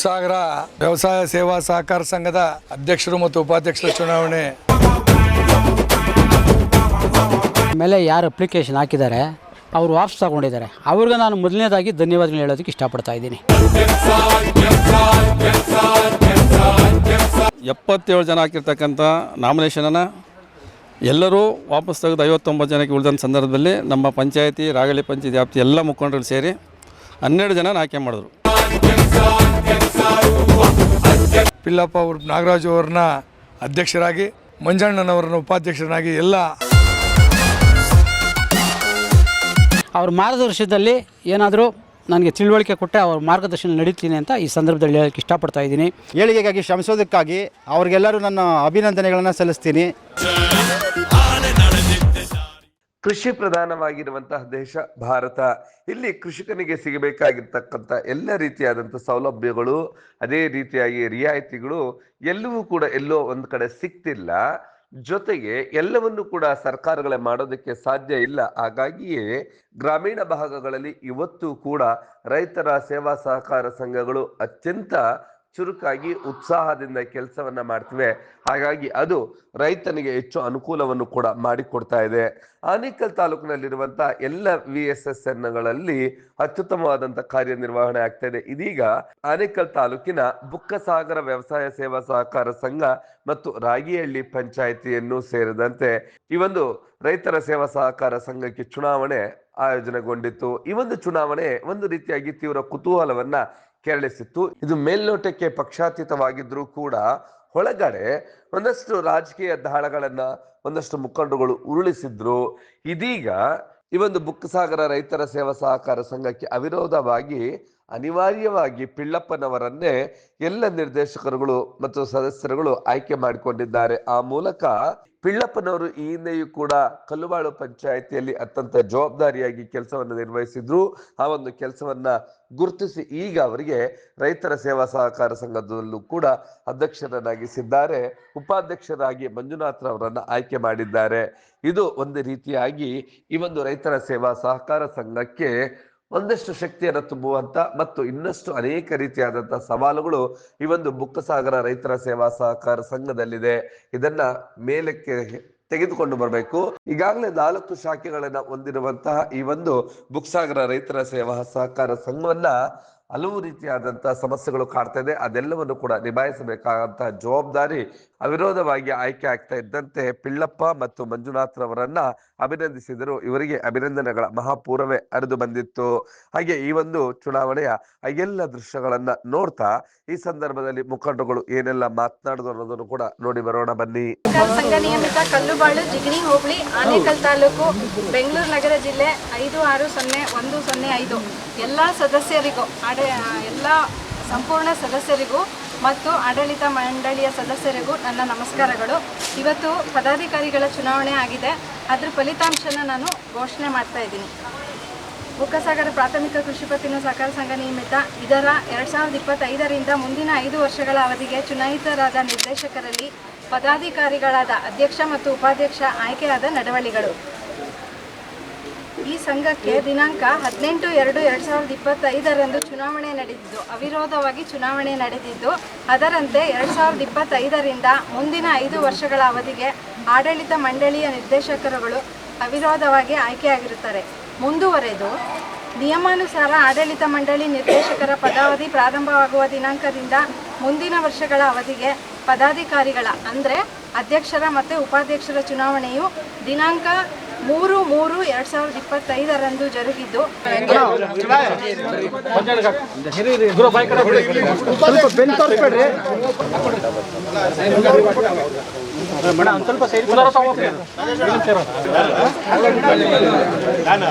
ಬುಕ್ಸಾಗರ ವ್ಯವಸಾಯ ಸೇವಾ ಸಹಕಾರ ಸಂಘದ ಅಧ್ಯಕ್ಷರು ಮತ್ತು ಉಪಾಧ್ಯಕ್ಷರ ಚುನಾವಣೆ. ಮೇಲೆ ಯಾರು ಅಪ್ಲಿಕೇಶನ್ ಹಾಕಿದ್ದಾರೆ ಅವರು ವಾಪಸ್ ತಗೊಂಡಿದ್ದಾರೆ. ಅವ್ರಿಗೆ ನಾನು ಮೊದಲನೇದಾಗಿ ಧನ್ಯವಾದಗಳು ಹೇಳೋದಕ್ಕೆ ಇಷ್ಟಪಡ್ತಾ ಇದ್ದೀನಿ. ಎಪ್ಪತ್ತೇಳು ಜನ ಹಾಕಿರ್ತಕ್ಕಂಥ ನಾಮಿನೇಷನನ್ನು ಎಲ್ಲರೂ ವಾಪಸ್ ತೆಗೆದು ಐವತ್ತೊಂಬತ್ತು ಜನಕ್ಕೆ ಉಳಿದ ಸಂದರ್ಭದಲ್ಲಿ ನಮ್ಮ ಪಂಚಾಯತಿ ರಾಗಳಿ ಪಂಚಾಯತಿ ವ್ಯಾಪ್ತಿ ಎಲ್ಲ ಮುಖಂಡರು ಸೇರಿ ಹನ್ನೆರಡು ಜನ ಆಯ್ಕೆ ಮಾಡಿದ್ರು. ಪಿಲ್ಲಪ್ಪ ಅವರು ನಾಗರಾಜು ಅವ್ರನ್ನ ಅಧ್ಯಕ್ಷರಾಗಿ ಮಂಜಣ್ಣನವರನ್ನ ಉಪಾಧ್ಯಕ್ಷರನ್ನಾಗಿ ಎಲ್ಲ ಅವ್ರ ಮಾರ್ಗದರ್ಶನದಲ್ಲಿ ಏನಾದರೂ ನನಗೆ ತಿಳುವಳಿಕೆ ಕೊಟ್ಟೆ ಅವ್ರ ಮಾರ್ಗದರ್ಶನ ನಡೀತೀನಿ ಅಂತ ಈ ಸಂದರ್ಭದಲ್ಲಿ ಹೇಳಕ್ಕೆ ಇಷ್ಟಪಡ್ತಾ ಇದ್ದೀನಿ. ಏಳಿಗೆಗಾಗಿ ಶ್ರಮಿಸೋದಕ್ಕಾಗಿ ಅವ್ರಿಗೆಲ್ಲರೂ ನನ್ನ ಅಭಿನಂದನೆಗಳನ್ನು ಸಲ್ಲಿಸ್ತೀನಿ. ಕೃಷಿ ಪ್ರಧಾನವಾಗಿರುವಂತಹ ದೇಶ ಭಾರತ. ಇಲ್ಲಿ ಕೃಷಿಕನಿಗೆ ಸಿಗಬೇಕಾಗಿರ್ತಕ್ಕಂಥ ಎಲ್ಲ ರೀತಿಯಾದಂಥ ಸೌಲಭ್ಯಗಳು, ಅದೇ ರೀತಿಯಾಗಿ ರಿಯಾಯಿತಿಗಳು ಎಲ್ಲವೂ ಕೂಡ ಎಲ್ಲೋ ಒಂದು ಕಡೆ ಸಿಕ್ತಿಲ್ಲ. ಜೊತೆಗೆ ಎಲ್ಲವನ್ನು ಕೂಡ ಸರ್ಕಾರಗಳೇ ಮಾಡೋದಕ್ಕೆ ಸಾಧ್ಯ ಇಲ್ಲ. ಹಾಗಾಗಿಯೇ ಗ್ರಾಮೀಣ ಭಾಗಗಳಲ್ಲಿ ಇವತ್ತು ಕೂಡ ರೈತರ ಸೇವಾ ಸಹಕಾರ ಸಂಘಗಳು ಅತ್ಯಂತ ಚುರುಕಾಗಿ ಉತ್ಸಾಹದಿಂದ ಕೆಲಸವನ್ನ ಮಾಡ್ತಿವೆ. ಹಾಗಾಗಿ ಅದು ರೈತನಿಗೆ ಹೆಚ್ಚು ಅನುಕೂಲವನ್ನು ಕೂಡ ಮಾಡಿಕೊಡ್ತಾ ಇದೆ. ಆನೇಕಲ್ ತಾಲೂಕಿನಲ್ಲಿರುವಂತ ಎಲ್ಲ ವಿ ಎಸ್ ಎಸ್ ಎನ್ಗಳಲ್ಲಿ ಅತ್ಯುತ್ತಮವಾದಂತ ಕಾರ್ಯನಿರ್ವಹಣೆ ಆಗ್ತಾ ಇದೆ. ಇದೀಗ ಆನೇಕಲ್ ತಾಲೂಕಿನ ಬುಕ್ಕಸಾಗರ ವ್ಯವಸಾಯ ಸೇವಾ ಸಹಕಾರ ಸಂಘ ಮತ್ತು ರಾಗಿಹಳ್ಳಿ ಪಂಚಾಯಿತಿಯನ್ನು ಸೇರಿದಂತೆ ಈ ಒಂದು ರೈತರ ಸೇವಾ ಸಹಕಾರ ಸಂಘಕ್ಕೆ ಚುನಾವಣೆ ಆಯೋಜನೆಗೊಂಡಿತ್ತು. ಈ ಒಂದು ಚುನಾವಣೆ ಒಂದು ರೀತಿಯಾಗಿ ತೀವ್ರ ಕುತೂಹಲವನ್ನ ಕೆರಳಿಸಿತ್ತು. ಇದು ಮೇಲ್ನೋಟಕ್ಕೆ ಪಕ್ಷಾತೀತವಾಗಿದ್ರೂ ಕೂಡ ಒಳಗಡೆ ಒಂದಷ್ಟು ರಾಜಕೀಯ ದಾಳಗಳನ್ನ ಒಂದಷ್ಟು ಮುಖಂಡರುಗಳು ಉರುಳಿಸಿದ್ರು. ಇದೀಗ ಈ ಒಂದು ಬುಕ್ಕಸಾಗರ ರೈತರ ಸೇವಾ ಸಹಕಾರ ಸಂಘಕ್ಕೆ ಅವಿರೋಧವಾಗಿ ಅನಿವಾರ್ಯವಾಗಿ ಪಿಳ್ಳಪ್ಪನವರನ್ನೇ ಎಲ್ಲ ನಿರ್ದೇಶಕರುಗಳು ಮತ್ತು ಸದಸ್ಯರುಗಳು ಆಯ್ಕೆ ಮಾಡಿಕೊಂಡಿದ್ದಾರೆ. ಆ ಮೂಲಕ ಪಿಳ್ಳಪ್ಪನವರು ಈ ಹಿಂದೆಯೂ ಕೂಡ ಕಲ್ಲುಬಾಳು ಪಂಚಾಯಿತಿಯಲ್ಲಿ ಅತ್ಯಂತ ಜವಾಬ್ದಾರಿಯಾಗಿ ಕೆಲಸವನ್ನು ನಿರ್ವಹಿಸಿದ್ರು. ಆ ಒಂದು ಕೆಲಸವನ್ನ ಗುರುತಿಸಿ ಈಗ ಅವರಿಗೆ ರೈತರ ಸೇವಾ ಸಹಕಾರ ಸಂಘದಲ್ಲೂ ಕೂಡ ಅಧ್ಯಕ್ಷರನ್ನಾಗಿಸಿದ್ದಾರೆ. ಉಪಾಧ್ಯಕ್ಷರಾಗಿ ಮಂಜುನಾಥ್ ರವರನ್ನ ಆಯ್ಕೆ ಮಾಡಿದ್ದಾರೆ. ಇದು ಒಂದು ರೀತಿಯಾಗಿ ಈ ಒಂದು ರೈತರ ಸೇವಾ ಸಹಕಾರ ಸಂಘಕ್ಕೆ ಒಂದಷ್ಟು ಶಕ್ತಿಯನ್ನು ತುಂಬುವಂತ ಮತ್ತು ಇನ್ನಷ್ಟು ಅನೇಕ ರೀತಿಯಾದಂತಹ ಸವಾಲುಗಳು ಈ ಒಂದು ಬುಕ್ಕಸಾಗರ ರೈತರ ಸೇವಾ ಸಹಕಾರ ಸಂಘದಲ್ಲಿದೆ. ಇದನ್ನ ಮೇಲಕ್ಕೆ ತೆಗೆದುಕೊಂಡು ಬರಬೇಕು. ಈಗಾಗಲೇ ನಾಲ್ಕು ಶಾಖೆಗಳನ್ನ ಹೊಂದಿರುವಂತಹ ಈ ಒಂದು ಬುಕ್ಸಾಗರ ರೈತರ ಸೇವಾ ಸಹಕಾರ ಸಂಘವನ್ನ ಹಲವು ರೀತಿಯಾದಂತಹ ಸಮಸ್ಯೆಗಳು ಕಾಡ್ತಾ ಇದೆ. ಅದೆಲ್ಲವನ್ನು ಕೂಡ ನಿಭಾಯಿಸಬೇಕಾದಂತಹ ಜವಾಬ್ದಾರಿ ಅವಿರೋಧವಾಗಿ ಆಯ್ಕೆ ಆಗ್ತಾ ಇದ್ದಂತೆ ಪಿಳ್ಳಪ್ಪ ಮತ್ತು ಮಂಜುನಾಥ್ ರವರನ್ನ ಅಭಿನಂದಿಸಿದರು. ಇವರಿಗೆ ಅಭಿನಂದನೆಗಳ ಮಹಾಪೂರವೇ ಹರಿದು ಬಂದಿತ್ತು. ಹಾಗೆ ಈ ಒಂದು ಚುನಾವಣೆಯ ಎಲ್ಲ ದೃಶ್ಯಗಳನ್ನ ನೋಡ್ತಾ ಈ ಸಂದರ್ಭದಲ್ಲಿ ಮುಖಂಡರುಗಳು ಏನೆಲ್ಲ ಮಾತನಾಡಿದ್ರು ಅನ್ನೋದನ್ನು ಕೂಡ ನೋಡಿ ಬರೋಣ ಬನ್ನಿ. ಸಂಘ ನಿಯಮಿತ ಕಲ್ಲುಬಾಳು, ಜಿಗಣಿ, ಹೋಬಳಿ, ಆನೇಕಲ್ ತಾಲೂಕು, ಬೆಂಗಳೂರು ನಗರ ಜಿಲ್ಲೆ ಐದು ಆರು ಸೊನ್ನೆ ಒಂದು ಸೊನ್ನೆ ಐದು. ಎಲ್ಲ ಸದಸ್ಯರಿಗೂ ಆಡ ಎಲ್ಲ ಸಂಪೂರ್ಣ ಸದಸ್ಯರಿಗೂ ಮತ್ತು ಆಡಳಿತ ಮಂಡಳಿಯ ಸದಸ್ಯರಿಗೂ ನನ್ನ ನಮಸ್ಕಾರಗಳು. ಇವತ್ತು ಪದಾಧಿಕಾರಿಗಳ ಚುನಾವಣೆ ಆಗಿದೆ. ಅದರ ಫಲಿತಾಂಶನ ನಾನು ಘೋಷಣೆ ಮಾಡ್ತಾ ಇದ್ದೀನಿ. ಬುಕ್ಕಸಾಗರ ಪ್ರಾಥಮಿಕ ಕೃಷಿ ಪತ್ತಿನ ಸಹಕಾರ ಸಂಘ ನಿಯಮಿತ. ಇದರ ಎರಡು ಸಾವಿರದ ಇಪ್ಪತ್ತೈದರಿಂದ ಮುಂದಿನ ಐದು ವರ್ಷಗಳ ಅವಧಿಗೆ ಚುನಾಯಿತರಾದ ನಿರ್ದೇಶಕರಲ್ಲಿ ಪದಾಧಿಕಾರಿಗಳಾದ ಅಧ್ಯಕ್ಷ ಮತ್ತು ಉಪಾಧ್ಯಕ್ಷ ಆಯ್ಕೆಯಾದ ನಡವಳಿಗಳು. ಈ ಸಂಘಕ್ಕೆ ದಿನಾಂಕ ಹದಿನೆಂಟು ಎರಡು ಎರಡು ಸಾವಿರದ ಇಪ್ಪತ್ತೈದರಂದು ಚುನಾವಣೆ ನಡೆದಿದ್ದು, ಅವಿರೋಧವಾಗಿ ಚುನಾವಣೆ ನಡೆದಿದ್ದು, ಅದರಂತೆ ಎರಡು ಸಾವಿರದ ಇಪ್ಪತ್ತೈದರಿಂದ ಮುಂದಿನ ಐದು ವರ್ಷಗಳ ಅವಧಿಗೆ ಆಡಳಿತ ಮಂಡಳಿಯ ನಿರ್ದೇಶಕರುಗಳು ಅವಿರೋಧವಾಗಿ ಆಯ್ಕೆಯಾಗಿರುತ್ತಾರೆ. ಮುಂದುವರೆದು, ನಿಯಮಾನುಸಾರ ಆಡಳಿತ ಮಂಡಳಿ ನಿರ್ದೇಶಕರ ಪದಾವಧಿ ಪ್ರಾರಂಭವಾಗುವ ದಿನಾಂಕದಿಂದ ಮುಂದಿನ ವರ್ಷಗಳ ಅವಧಿಗೆ ಪದಾಧಿಕಾರಿಗಳ, ಅಂದರೆ ಅಧ್ಯಕ್ಷರ ಮತ್ತು ಉಪಾಧ್ಯಕ್ಷರ ಚುನಾವಣೆಯು ದಿನಾಂಕ ಮೂರು ಮೂರು ಎರಡು ಸಾವಿರದ ಇಪ್ಪತ್ತೈದರಂದು ಜರುಗಿದ್ದು ಅಣ್ಣ.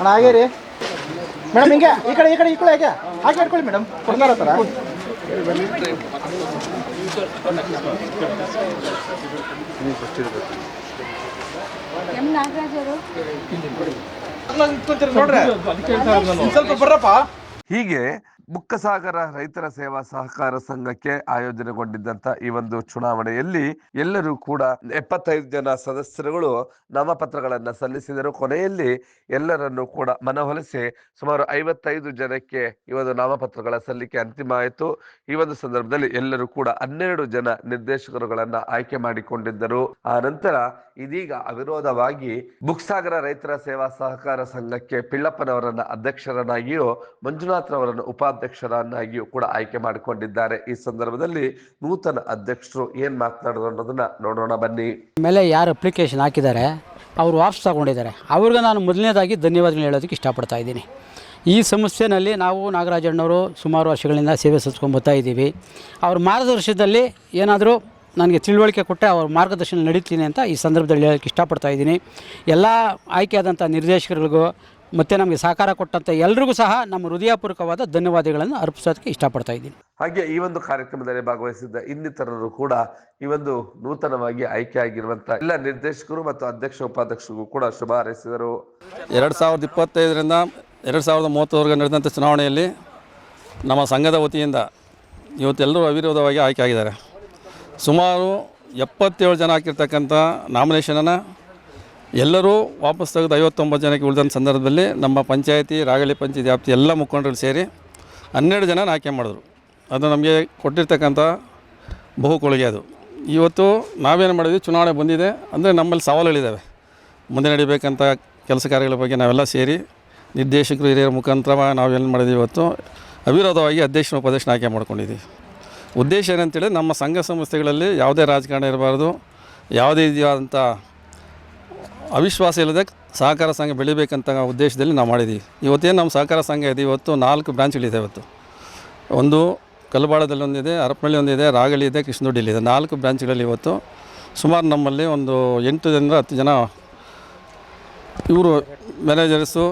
ಹಾಗೆ ರೀ ಮೇಡಮ್ ಹಿಂಗೆ ಈ ಕಡೆ ಈ ಕಡೆ ಈ ಕಡೆ ಹೇಗೆ ಹಾಗೆ ಇಟ್ಕೊಳ್ಳಿ ಮೇಡಮ್. ಕೊಡ್ತಾರ ಥರ ಸ್ವಲ್ಪ ಹೀಗೆ ಮುಕ್ಕಸಾಗರ ರೈತರ ಸೇವಾ ಸಹಕಾರ ಸಂಘಕ್ಕೆ ಆಯೋಜನೆಗೊಂಡಿದ್ದಂತ ಈ ಒಂದು ಚುನಾವಣೆಯಲ್ಲಿ ಎಲ್ಲರೂ ಕೂಡ ಎಪ್ಪತ್ತೈದು ಜನ ಸದಸ್ಯರುಗಳು ನಾಮಪತ್ರಗಳನ್ನ ಸಲ್ಲಿಸಿದರು. ಕೊನೆಯಲ್ಲಿ ಎಲ್ಲರನ್ನು ಕೂಡ ಮನವೊಲಿಸಿ ಸುಮಾರು ಐವತ್ತೈದು ಜನಕ್ಕೆ ಈ ಒಂದು ನಾಮಪತ್ರಗಳ ಸಲ್ಲಿಕೆ ಅಂತಿಮ ಆಯಿತು. ಈ ಒಂದು ಸಂದರ್ಭದಲ್ಲಿ ಎಲ್ಲರೂ ಕೂಡ ಹನ್ನೆರಡು ಜನ ನಿರ್ದೇಶಕರುಗಳನ್ನ ಆಯ್ಕೆ ಮಾಡಿಕೊಂಡಿದ್ದರು. ಆ ನಂತರ ಇದೀಗ ಅವಿರೋಧವಾಗಿ ಬುಕ್ಸಾಗರ ರೈತರ ಸೇವಾ ಸಹಕಾರ ಸಂಘಕ್ಕೆ ಪಿಳ್ಳಪ್ಪನವರನ್ನ ಅಧ್ಯಕ್ಷರನ್ನಾಗಿಯೂ ಮಂಜುನಾಥ್ರವರನ್ನು ಉಪಾಧ್ಯಕ್ಷರನ್ನಾಗಿಯೂ ಕೂಡ ಆಯ್ಕೆ ಮಾಡಿಕೊಂಡಿದ್ದಾರೆ. ಈ ಸಂದರ್ಭದಲ್ಲಿ ನೂತನ ಅಧ್ಯಕ್ಷರು ಏನ್ ಮಾತನಾಡೋದು ಅನ್ನೋದನ್ನ ನೋಡೋಣ ಬನ್ನಿ. ಮೇಲೆ ಯಾರು ಅಪ್ಲಿಕೇಶನ್ ಹಾಕಿದ್ದಾರೆ, ಅವರು ವಾಪಸ್ ತಗೊಂಡಿದ್ದಾರೆ. ಅವ್ರಿಗೆ ನಾನು ಮೊದಲನೇದಾಗಿ ಧನ್ಯವಾದಗಳು ಹೇಳೋದಕ್ಕೆ ಇಷ್ಟಪಡ್ತಾ ಇದ್ದೀನಿ. ಈ ಸಮಸ್ಯೆನಲ್ಲಿ ನಾವು ನಾಗರಾಜಣ್ಣವರು ಸುಮಾರು ವರ್ಷಗಳಿಂದ ಸೇವೆ ಸಲ್ಲಿಸ್ಕೊಂಬರ್ತಾ ಇದ್ದೀವಿ. ಅವ್ರ ಮಾರ್ಗದರ್ಶನದಲ್ಲಿ ಏನಾದರೂ ನನಗೆ ತಿಳುವಳಿಕೆ ಕೊಟ್ಟೆ ಅವ್ರ ಮಾರ್ಗದರ್ಶನ ನಡೀತೀನಿ ಅಂತ ಈ ಸಂದರ್ಭದಲ್ಲಿ ಹೇಳೋಕ್ಕೆ ಇಷ್ಟಪಡ್ತಾ ಇದ್ದೀನಿ. ಎಲ್ಲ ಆಯ್ಕೆಯಾದಂಥ ನಿರ್ದೇಶಕರಿಗೂ ಮತ್ತು ನಮಗೆ ಸಹಕಾರ ಕೊಟ್ಟಂತ ಎಲ್ರಿಗೂ ಸಹ ನಮ್ಮ ಹೃದಯಪೂರ್ವಕವಾದ ಧನ್ಯವಾದಗಳನ್ನು ಅರ್ಪಿಸೋದಕ್ಕೆ ಇಷ್ಟಪಡ್ತಾ ಇದ್ದೀನಿ. ಹಾಗೆ ಈ ಒಂದು ಕಾರ್ಯಕ್ರಮದಲ್ಲಿ ಭಾಗವಹಿಸಿದ್ದ ಇನ್ನಿತರರು ಕೂಡ ಈ ಒಂದು ನೂತನವಾಗಿ ಆಯ್ಕೆ ಆಗಿರುವಂಥ ಎಲ್ಲ ನಿರ್ದೇಶಕರು ಮತ್ತು ಅಧ್ಯಕ್ಷ ಉಪಾಧ್ಯಕ್ಷರಿಗೂ ಕೂಡ ಶುಭ ಹಾರೈಸಿದರು. ಎರಡು ಸಾವಿರದ ಇಪ್ಪತ್ತೈದರಿಂದ ಎರಡು ಸಾವಿರದ ಮೂವತ್ತರವರೆಗೆ ನಡೆದಂಥ ಚುನಾವಣೆಯಲ್ಲಿ ನಮ್ಮ ಸಂಘದ ವತಿಯಿಂದ ಇವತ್ತೆಲ್ಲರೂ ಅವಿರೋಧವಾಗಿ ಆಯ್ಕೆ ಆಗಿದ್ದಾರೆ. ಸುಮಾರು ಎಪ್ಪತ್ತೇಳು ಜನ ಹಾಕಿರ್ತಕ್ಕಂಥ ನಾಮಿನೇಷನನ್ನು ಎಲ್ಲರೂ ವಾಪಸ್ ತೆಗೆದು ಐವತ್ತೊಂಬತ್ತು ಜನಕ್ಕೆ ಉಳಿದಂಥ ಸಂದರ್ಭದಲ್ಲಿ ನಮ್ಮ ಪಂಚಾಯತಿ ರಾಗಳಿ ಪಂಚಾಯತಿ ವ್ಯಾಪ್ತಿ ಎಲ್ಲ ಮುಖಂಡರು ಸೇರಿ ಹನ್ನೆರಡು ಜನ ಆಯ್ಕೆ ಮಾಡಿದ್ರು. ಅದು ನಮಗೆ ಕೊಟ್ಟಿರ್ತಕ್ಕಂಥ ಬಹು ಕೊಡುಗೆ ಅದು. ಇವತ್ತು ನಾವೇನು ಮಾಡಿದ್ವಿ? ಚುನಾವಣೆ ಬಂದಿದೆ. ಅಂದರೆ ನಮ್ಮಲ್ಲಿ ಸವಾಲುಗಳಿದ್ದಾವೆ. ಮುಂದೆ ನಡಿಬೇಕಂತ ಕೆಲಸ ಕಾರ್ಯಗಳ ಬಗ್ಗೆ ನಾವೆಲ್ಲ ಸೇರಿ ನಿರ್ದೇಶಕರು, ಹಿರಿಯರ ಮುಖಾಂತರ ನಾವೇನು ಮಾಡಿದ್ವಿ ಇವತ್ತು? ಅವಿರೋಧವಾಗಿ ಅಧ್ಯಕ್ಷನ ಉಪಾಧ್ಯಕ್ಷನ ಆಯ್ಕೆ ಮಾಡ್ಕೊಂಡಿದ್ದೀವಿ ಉದ್ದೇಶ ಏನಂತೇಳಿ ನಮ್ಮ ಸಂಘ ಸಂಸ್ಥೆಗಳಲ್ಲಿ ಯಾವುದೇ ರಾಜಕಾರಣ ಇರಬಾರ್ದು. ಯಾವುದೇ ರೀತಿಯಾದಂಥ ಅವಿಶ್ವಾಸ ಇಲ್ಲದೆ ಸಹಕಾರ ಸಂಘ ಬೆಳಿಬೇಕಂತ ಉದ್ದೇಶದಲ್ಲಿ ನಾವು ಮಾಡಿದ್ದೀವಿ. ಇವತ್ತೇನು ನಮ್ಮ ಸಹಕಾರ ಸಂಘ ಇದೆ, ಇವತ್ತು ನಾಲ್ಕು ಬ್ರಾಂಚ್ಗಳಿದೆ ಇವತ್ತು. ಒಂದು ಕಲ್ಬಾಳದಲ್ಲಿ ಒಂದಿದೆ, ಹರಪನಹಳ್ಳಿ ಒಂದಿದೆ ರಾಗಳಿ ಇದೆ ಕೃಷ್ಣದೊಡ್ಡಿಲಿದೆ ನಾಲ್ಕು ಬ್ರಾಂಚ್ಗಳಲ್ಲಿ ಇವತ್ತು ಸುಮಾರು ನಮ್ಮಲ್ಲಿ ಒಂದು ಎಂಟರಿಂದ ಹತ್ತು ಜನ ಇವರು ಮ್ಯಾನೇಜರ್ಸು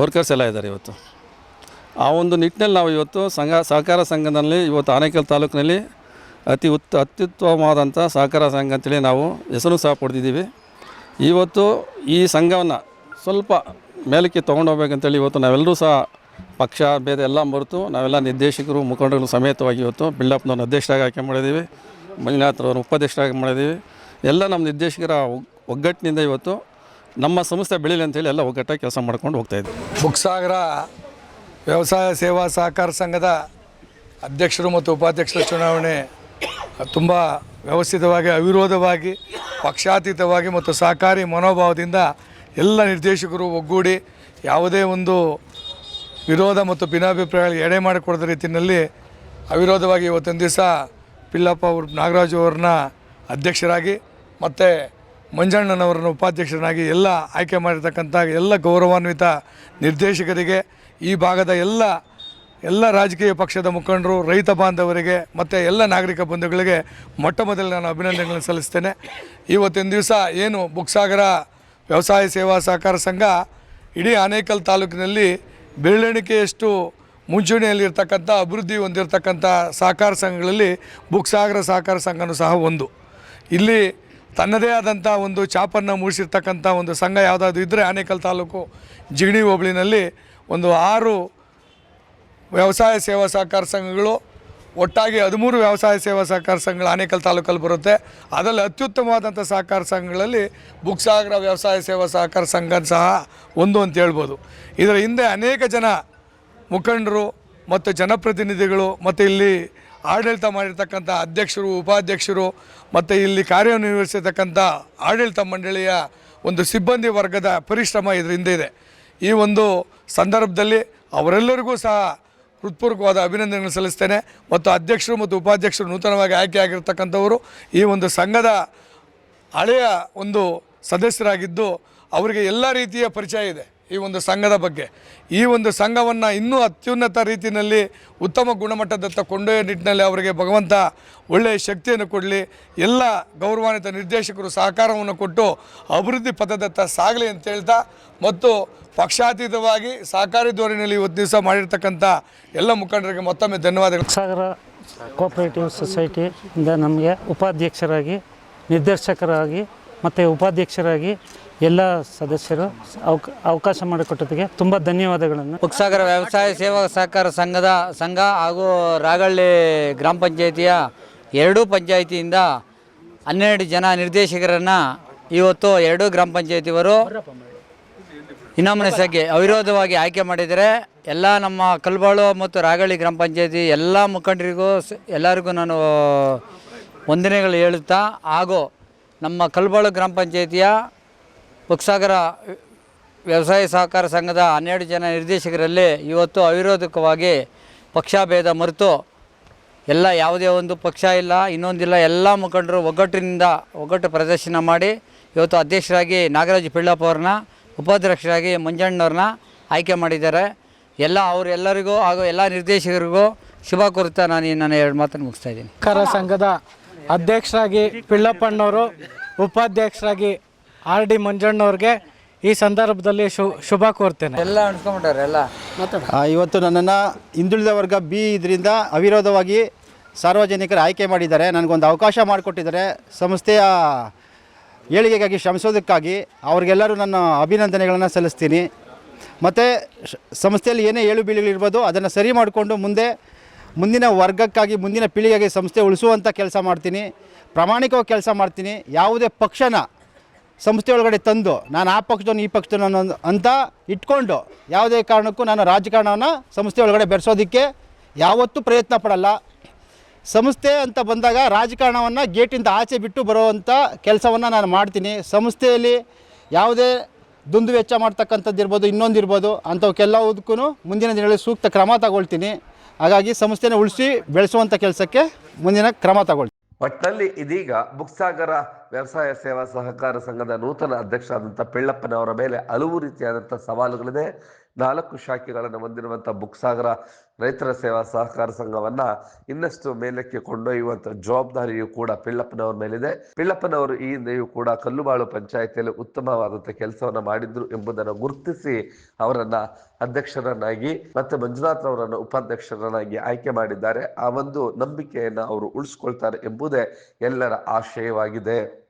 ವರ್ಕರ್ಸ್ ಎಲ್ಲ ಇದ್ದಾರೆ ಇವತ್ತು. ಆ ಒಂದು ನಿಟ್ಟಿನಲ್ಲಿ ನಾವು ಇವತ್ತು ಸಂಘ, ಸಹಕಾರ ಸಂಘದಲ್ಲಿ ಇವತ್ತು ಆನೇಕಲ್ ತಾಲೂಕಿನಲ್ಲಿ ಅತಿ ಉತ್, ಅತ್ಯುತ್ತಮವಾದಂಥ ಸಹಕಾರ ಸಂಘ ಅಂತೇಳಿ ನಾವು ಹೆಸರು ಸಹ ಪಡೆದಿದ್ದೀವಿ ಇವತ್ತು ಈ ಸಂಘವನ್ನು ಸ್ವಲ್ಪ ಮೇಲಕ್ಕೆ ತೊಗೊಂಡೋಗ್ಬೇಕಂತೇಳಿ ಇವತ್ತು ನಾವೆಲ್ಲರೂ ಸಹ ಪಕ್ಷ, ಭೇದ ಎಲ್ಲ ಮರೆತು ನಾವೆಲ್ಲ ನಿರ್ದೇಶಕರು, ಮುಖಂಡರು ಸಮೇತವಾಗಿ ಇವತ್ತು ಬಿಲ್ಲಪ್ಪನವ್ರನ್ನ ಅಧ್ಯಕ್ಷರಾಗಿ ಆಯ್ಕೆ ಮಾಡಿದ್ದೀವಿ. ಮಂಜುನಾಥ್ರವ್ರನ್ನ ಉಪಾಧ್ಯಕ್ಷರಾಗಿ ಮಾಡಿದ್ದೀವಿ. ಎಲ್ಲ ನಮ್ಮ ನಿರ್ದೇಶಕರ ಒಗ್- ಒಗ್ಗಟ್ಟಿನಿಂದ ಇವತ್ತು ನಮ್ಮ ಸಂಸ್ಥೆ ಬೆಳೀಲಿ ಅಂತೇಳಿ ಎಲ್ಲ ಒಗ್ಗಟ್ಟಾಗಿ ಕೆಲಸ ಮಾಡ್ಕೊಂಡು ಹೋಗ್ತಾಯಿದ್ವಿ ಬುಕ್ಸಾಗರ ವ್ಯವಸಾಯ ಸೇವಾ ಸಹಕಾರ ಸಂಘದ ಅಧ್ಯಕ್ಷರು ಮತ್ತು ಉಪಾಧ್ಯಕ್ಷರ ಚುನಾವಣೆ ತುಂಬ ವ್ಯವಸ್ಥಿತವಾಗಿ, ಅವಿರೋಧವಾಗಿ, ಪಕ್ಷಾತೀತವಾಗಿ ಮತ್ತು ಸಹಕಾರಿ ಮನೋಭಾವದಿಂದ ಎಲ್ಲ ನಿರ್ದೇಶಕರು ಒಗ್ಗೂಡಿ ಯಾವುದೇ ಒಂದು ವಿರೋಧ ಮತ್ತು ಭಿನ್ನಾಭಿಪ್ರಾಯಗಳಿಗೆ ಎಡೆ ಮಾಡಿಕೊಡದ ರೀತಿಯಲ್ಲಿ ಅವಿರೋಧವಾಗಿ ಇವತ್ತೊಂದು ದಿವಸ ಪಿಲ್ಲಪ್ಪ ಅವರು, ನಾಗರಾಜು ಅವ್ರನ್ನ ಅಧ್ಯಕ್ಷರಾಗಿ ಮತ್ತು ಮಂಜಣ್ಣನವರನ್ನು ಉಪಾಧ್ಯಕ್ಷರನ್ನಾಗಿ ಎಲ್ಲ ಆಯ್ಕೆ ಮಾಡಿರ್ತಕ್ಕಂಥ ಎಲ್ಲ ಗೌರವಾನ್ವಿತ ನಿರ್ದೇಶಕರಿಗೆ ಈ ಭಾಗದ ಎಲ್ಲ ಎಲ್ಲ ರಾಜಕೀಯ ಪಕ್ಷದ ಮುಖಂಡರು, ರೈತ ಬಾಂಧವರಿಗೆ, ಮತ್ತು ಎಲ್ಲ ನಾಗರಿಕ ಬಂಧುಗಳಿಗೆ ಮೊಟ್ಟ ಮೊದಲು ನಾನು ಅಭಿನಂದನೆಗಳನ್ನು ಸಲ್ಲಿಸ್ತೇನೆ. ಇವತ್ತಿನ ದಿವಸ ಏನು ಬುಕ್ಸಾಗರ ವ್ಯವಸಾಯ ಸೇವಾ ಸಹಕಾರ ಸಂಘ ಇಡೀ ಆನೇಕಲ್ ತಾಲೂಕಿನಲ್ಲಿ ಬೆರಳೆಣಿಕೆಯಷ್ಟು ಮುಂಚೂಣಿಯಲ್ಲಿರ್ತಕ್ಕಂಥ, ಅಭಿವೃದ್ಧಿ ಹೊಂದಿರತಕ್ಕಂಥ ಸಹಕಾರ ಸಂಘಗಳಲ್ಲಿ ಬುಕ್ಸಾಗರ ಸಹಕಾರ ಸಂಘನೂ ಸಹ ಒಂದು. ಇಲ್ಲಿ ತನ್ನದೇ ಆದಂಥ ಒಂದು ಚಾಪನ್ನು ಮೂಡಿಸಿರ್ತಕ್ಕಂಥ ಒಂದು ಸಂಘ ಯಾವುದಾದ್ರು ಇದ್ದರೆ ಆನೇಕಲ್ ತಾಲೂಕು ಜಿಗಣಿ ಹೋಬಳಿನಲ್ಲಿ ಒಂದು ಆರು ವ್ಯವಸಾಯ ಸೇವಾ ಸಹಕಾರ ಸಂಘಗಳು ಒಟ್ಟಾಗಿ ಹದಿಮೂರು ವ್ಯವಸಾಯ ಸೇವಾ ಸಹಕಾರ ಸಂಘಗಳು ಆನೇಕಲ್ ತಾಲೂಕಲ್ಲಿ ಬರುತ್ತೆ. ಅದರಲ್ಲಿ ಅತ್ಯುತ್ತಮವಾದಂಥ ಸಹಕಾರ ಸಂಘಗಳಲ್ಲಿ ಬುಕ್ಸಾಗರ ವ್ಯವಸಾಯ ಸೇವಾ ಸಹಕಾರ ಸಂಘ ಸಹ ಒಂದು ಅಂತ ಹೇಳ್ಬೋದು. ಇದರ ಹಿಂದೆ ಅನೇಕ ಜನ ಮುಖಂಡರು ಮತ್ತು ಜನಪ್ರತಿನಿಧಿಗಳು ಮತ್ತು ಇಲ್ಲಿ ಆಡಳಿತ ಮಾಡಿರ್ತಕ್ಕಂಥ ಅಧ್ಯಕ್ಷರು, ಉಪಾಧ್ಯಕ್ಷರು ಮತ್ತು ಇಲ್ಲಿ ಕಾರ್ಯನಿರ್ವಹಿಸಿರ್ತಕ್ಕಂಥ ಆಡಳಿತ ಮಂಡಳಿಯ ಒಂದು ಸಿಬ್ಬಂದಿ ವರ್ಗದ ಪರಿಶ್ರಮ ಇದರ ಇದೆ. ಈ ಒಂದು ಸಂದರ್ಭದಲ್ಲಿ ಅವರೆಲ್ಲರಿಗೂ ಸಹ ಹೃತ್ಪೂರ್ವಕವಾದ ಅಭಿನಂದನೆಗಳನ್ನು ಸಲ್ಲಿಸ್ತೇನೆ. ಮತ್ತು ಅಧ್ಯಕ್ಷರು ಮತ್ತು ಉಪಾಧ್ಯಕ್ಷರು ನೂತನವಾಗಿ ಆಯ್ಕೆಯಾಗಿರ್ತಕ್ಕಂಥವರು ಈ ಒಂದು ಸಂಘದ ಹಳೆಯ ಒಂದು ಸದಸ್ಯರಾಗಿದ್ದು, ಅವರಿಗೆ ಎಲ್ಲ ರೀತಿಯ ಪರಿಚಯ ಇದೆ. ಈ ಒಂದು ಸಂಘದ ಬಗ್ಗೆ. ಈ ಒಂದು ಸಂಘವನ್ನು ಇನ್ನೂ ಅತ್ಯುನ್ನತ ರೀತಿಯಲ್ಲಿ ಉತ್ತಮ ಗುಣಮಟ್ಟದತ್ತ ಕೊಂಡೊಯ್ಯೋ ನಿಟ್ಟಿನಲ್ಲಿ ಅವರಿಗೆ ಭಗವಂತ ಒಳ್ಳೆಯ ಶಕ್ತಿಯನ್ನು ಕೊಡಲಿ. ಎಲ್ಲ ಗೌರವಾನ್ವಿತ ನಿರ್ದೇಶಕರು ಸಹಕಾರವನ್ನು ಕೊಟ್ಟು ಅಭಿವೃದ್ಧಿ ಪಥದತ್ತ ಸಾಗಲಿ ಅಂತ ಹೇಳ್ತಾ ಮತ್ತು ಪಕ್ಷಾತೀತವಾಗಿ ಸಹಕಾರಿ ಧೋರಣೆಯಲ್ಲಿ ಇವತ್ತು ದಿವಸ ಮಾಡಿರ್ತಕ್ಕಂಥ ಎಲ್ಲ ಮುಖಂಡರಿಗೆ ಮತ್ತೊಮ್ಮೆ ಧನ್ಯವಾದಗಳು. ಸಾಗರ ಕೋಆಪರೇಟಿವ್ ಸೊಸೈಟಿಯಿಂದ ನಮಗೆ ಉಪಾಧ್ಯಕ್ಷರಾಗಿ, ನಿರ್ದೇಶಕರಾಗಿ ಮತ್ತು ಉಪಾಧ್ಯಕ್ಷರಾಗಿ ಎಲ್ಲ ಸದಸ್ಯರು ಅವಕ, ಅವಕಾಶ ಮಾಡಿಕೊಟ್ಟದಕ್ಕೆ ತುಂಬ ಧನ್ಯವಾದಗಳನ್ನು. ಉಕ್ಸಾಗರ ವ್ಯವಸಾಯ ಸೇವಾ ಸಹಕಾರ ಸಂಘದ ಸಂಘ ಹಾಗೂ ರಾಗಳ್ಳಿ ಗ್ರಾಮ ಪಂಚಾಯಿತಿಯ ಎರಡೂ ಪಂಚಾಯಿತಿಯಿಂದ ಹನ್ನೆರಡು ಜನ ನಿರ್ದೇಶಕರನ್ನು ಇವತ್ತು ಎರಡೂ ಗ್ರಾಮ ಪಂಚಾಯಿತಿಯವರು ಇನಾಮಿನೇಷನ್ಗೆ ಅವಿರೋಧವಾಗಿ ಆಯ್ಕೆ ಮಾಡಿದರೆ ಎಲ್ಲ ನಮ್ಮ ಕಲ್ಬಾಳು ಮತ್ತು ರಾಗಳ್ಳಿ ಗ್ರಾಮ ಪಂಚಾಯಿತಿ ಎಲ್ಲ ಮುಖಂಡರಿಗೂ ಎಲ್ಲರಿಗೂ ನಾನು ವಂದನೆಗಳು ಹೇಳುತ್ತಾ ಹಾಗೂ ನಮ್ಮ ಕಲ್ಬಾಳು ಗ್ರಾಮ ಪಂಚಾಯತಿಯ ಉಕ್ಸಾಗರ ವ್ಯವಸಾಯ ಸಹಕಾರ ಸಂಘದ ಹನ್ನೆರಡು ಜನ ನಿರ್ದೇಶಕರಲ್ಲಿ ಇವತ್ತು ಅವಿರೋಧಕವಾಗಿ ಪಕ್ಷಭೇದ ಮರೆತು ಎಲ್ಲ ಯಾವುದೇ ಒಂದು ಪಕ್ಷ ಇಲ್ಲ, ಇನ್ನೊಂದಿಲ್ಲ, ಎಲ್ಲ ಮುಖಂಡರು ಒಗ್ಗಟ್ಟಿನಿಂದ ಒಗ್ಗಟ್ಟು ಪ್ರದರ್ಶನ ಮಾಡಿ ಇವತ್ತು ಅಧ್ಯಕ್ಷರಾಗಿ ನಾಗರಾಜ್ ಪಿಳ್ಳಪ್ಪ ಅವ್ರನ್ನ, ಉಪಾಧ್ಯಕ್ಷರಾಗಿ ಮಂಜಣ್ಣವ್ರನ್ನ ಆಯ್ಕೆ ಮಾಡಿದ್ದಾರೆ. ಎಲ್ಲ ಅವರೆಲ್ಲರಿಗೂ ಹಾಗೂ ಎಲ್ಲ ನಿರ್ದೇಶಕರಿಗೂ ಶುಭ ಕೋರುತ್ತಾ ನಾನು ಈ ನನ್ನ ಎರಡು ಮಾತನ್ನು ಮುಗಿಸ್ತಾ ಇದ್ದೀನಿ. ಕರ ಸಂಘದ ಅಧ್ಯಕ್ಷರಾಗಿ ಪಿಳ್ಳಪ್ಪಣ್ಣವರು ಉಪಾಧ್ಯಕ್ಷರಾಗಿ ಆರ್ ಡಿ ಮಂಜಣ್ಣವ್ರಿಗೆ ಈ ಸಂದರ್ಭದಲ್ಲಿ ಶು ಶುಭ ಕೋರ್ತೇನೆ. ಎಲ್ಲ ಅನ್ಸ್ಕೊಂಬಿಟ್ಟಾರೆ ಎಲ್ಲ. ಆ, ಇವತ್ತು ನನ್ನನ್ನು ಹಿಂದುಳಿದ ವರ್ಗ ಬಿ ಇದರಿಂದ ಅವಿರೋಧವಾಗಿ ಸಾರ್ವಜನಿಕರು ಆಯ್ಕೆ ಮಾಡಿದ್ದಾರೆ. ನನಗೊಂದು ಅವಕಾಶ ಮಾಡಿಕೊಟ್ಟಿದ್ದಾರೆ. ಸಂಸ್ಥೆಯ ಏಳಿಗೆಗಾಗಿ ಶ್ರಮಿಸೋದಕ್ಕಾಗಿ ಅವ್ರಿಗೆಲ್ಲರೂ ನನ್ನ ಅಭಿನಂದನೆಗಳನ್ನು ಸಲ್ಲಿಸ್ತೀನಿ. ಮತ್ತು ಸಂಸ್ಥೆಯಲ್ಲಿ ಏನೇ ಏಳು ಬೀಳುಗಳಿರ್ಬೋದು ಅದನ್ನು ಸರಿ ಮಾಡಿಕೊಂಡು ಮುಂದೆ ಮುಂದಿನ ವರ್ಗಕ್ಕಾಗಿ ಮುಂದಿನ ಪೀಳಿಗೆಗೆ ಸಂಸ್ಥೆ ಉಳಿಸುವಂಥ ಕೆಲಸ ಮಾಡ್ತೀನಿ. ಪ್ರಾಮಾಣಿಕವಾಗಿ ಕೆಲಸ ಮಾಡ್ತೀನಿ. ಯಾವುದೇ ಪಕ್ಷನ ಸಂಸ್ಥೆ ಒಳಗಡೆ ತಂದು, ನಾನು ಆ ಪಕ್ಷದವನು ಈ ಪಕ್ಷದವನು ಅಂತ ಇಟ್ಕೊಂಡು, ಯಾವುದೇ ಕಾರಣಕ್ಕೂ ನಾನು ರಾಜಕಾರಣವನ್ನು ಸಂಸ್ಥೆ ಒಳಗಡೆ ಬೆರೆಸೋದಕ್ಕೆ ಯಾವತ್ತೂ ಪ್ರಯತ್ನ ಪಡಲ್ಲ. ಸಂಸ್ಥೆ ಅಂತ ಬಂದಾಗ ರಾಜಕಾರಣವನ್ನು ಗೇಟಿಂದ ಆಚೆ ಬಿಟ್ಟು ಬರುವಂಥ ಕೆಲಸವನ್ನು ನಾನು ಮಾಡ್ತೀನಿ. ಸಂಸ್ಥೆಯಲ್ಲಿ ಯಾವುದೇ ದುಂದು ವೆಚ್ಚ ಮಾಡ್ತಕ್ಕಂಥದ್ದು ಇರ್ಬೋದು ಇನ್ನೊಂದಿರ್ಬೋದು ಅಂಥವಕ್ಕೆಲ್ಲದಕ್ಕೂ ಮುಂದಿನ ದಿನಗಳಲ್ಲಿ ಸೂಕ್ತ ಕ್ರಮ ತಗೊಳ್ತೀನಿ. ಹಾಗಾಗಿ ಸಂಸ್ಥೆನ ಉಳಿಸಿ ಬೆಳೆಸುವಂಥ ಕೆಲಸಕ್ಕೆ ಮುಂದಿನ ಕ್ರಮ ತಗೊಳ್ತೀನಿ. ಒಟ್ನಲ್ಲಿ ಇದೀಗ ಬುಕ್ಸಾಗರ ವ್ಯವಸಾಯ ಸೇವಾ ಸಹಕಾರ ಸಂಘದ ನೂತನ ಅಧ್ಯಕ್ಷರಾದಂಥ ಪಿಳ್ಳಪ್ಪನವರ ಮೇಲೆ ಹಲವು ರೀತಿಯಾದಂಥ ಸವಾಲುಗಳಿದೆ. ನಾಲ್ಕು ಶಾಖೆಗಳನ್ನು ಹೊಂದಿರುವಂಥ ಬುಕ್ಸಾಗರ ರೈತರ ಸೇವಾ ಸಹಕಾರ ಸಂಘವನ್ನ ಇನ್ನಷ್ಟು ಮೇಲಕ್ಕೆ ಕೊಂಡೊಯ್ಯುವಂಥ ಜವಾಬ್ದಾರಿಯು ಕೂಡ ಪಿಳ್ಳಪ್ಪನವರ ಮೇಲಿದೆ. ಪಿಳ್ಳಪ್ಪನವರು ಈ ಹಿಂದೆಯೂ ಕೂಡ ಕಲ್ಲುಬಾಳು ಪಂಚಾಯಿತಿಯಲ್ಲಿ ಉತ್ತಮವಾದಂಥ ಕೆಲಸವನ್ನ ಮಾಡಿದ್ರು ಎಂಬುದನ್ನು ಗುರುತಿಸಿ ಅವರನ್ನ ಅಧ್ಯಕ್ಷರನ್ನಾಗಿ ಮತ್ತೆ ಮಂಜುನಾಥ್ ಅವರನ್ನು ಉಪಾಧ್ಯಕ್ಷರನ್ನಾಗಿ ಆಯ್ಕೆ ಮಾಡಿದ್ದಾರೆ. ಆ ಒಂದು ನಂಬಿಕೆಯನ್ನ ಅವರು ಉಳಿಸ್ಕೊಳ್ತಾರೆ ಎಂಬುದೇ ಎಲ್ಲರ ಆಶಯವಾಗಿದೆ.